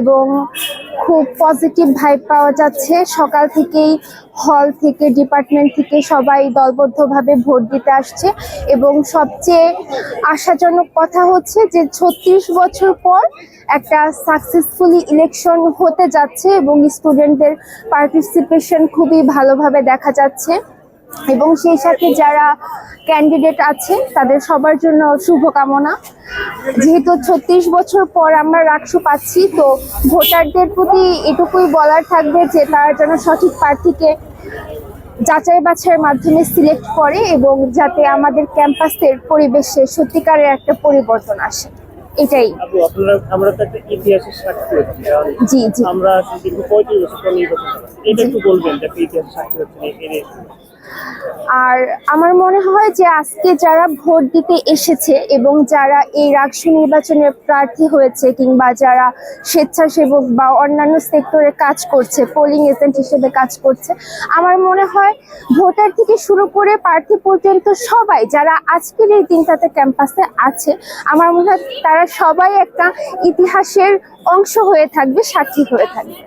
এবং খুব positive vibe পাওয়া যাচ্ছে। সকাল থেকেই হল থেকে ডিপার্টমেন্ট থেকে সবাই দলবদ্ধভাবে ভোট দিতে আসছে এবং সবচেয়ে আশাজনক কথা হচ্ছে যে ছত্রিশ বছর পর একটা সাকসেসফুলি ইলেকশন হতে যাচ্ছে এবং স্টুডেন্টদের পার্টিসিপেশন খুবই ভালোভাবে দেখা যাচ্ছে। এবং সেই সাথে যারা ক্যান্ডিডেট আছে তাদের সবার জন্য শুভকামনা। যেহেতু ছত্রিশ বছর পর আমরা রাকসু পাচ্ছি তো ভোটারদের প্রতি এটুকুই বলার থাকবে যে তারা যেন সঠিক প্রার্থীকে যাচাই বাছাইয়ের মাধ্যমে সিলেক্ট করে এবং যাতে আমাদের ক্যাম্পাসের পরিবেশে সত্যিকারের একটা পরিবর্তন আসে। এটাই। আমরা তো একটা ইতিহাসের সাক্ষী জি জি। আমরা দীর্ঘ পঁয়ত্রিশ বছর। এটা একটু বলবেন যে ইতিহাসের সাক্ষী হচ্ছে আর আমার মনে হয় যে আজকে যারা ভোট দিতে এসেছে এবং যারা এই রাকসু নির্বাচনে প্রার্থী হয়েছে কিংবা যারা স্বেচ্ছাসেবক বা অন্যান্য সেক্টরে কাজ করছে পোলিং এজেন্ট হিসেবে কাজ করছে, আমার মনে হয় ভোটার থেকে শুরু করে প্রার্থী পর্যন্ত সবাই যারা আজকের এই দিনটাতে ক্যাম্পাসে আছে, আমার মনে হয় তারা সবাই একটা ইতিহাসের অংশ হয়ে থাকবে, সাক্ষী হয়ে থাকবে।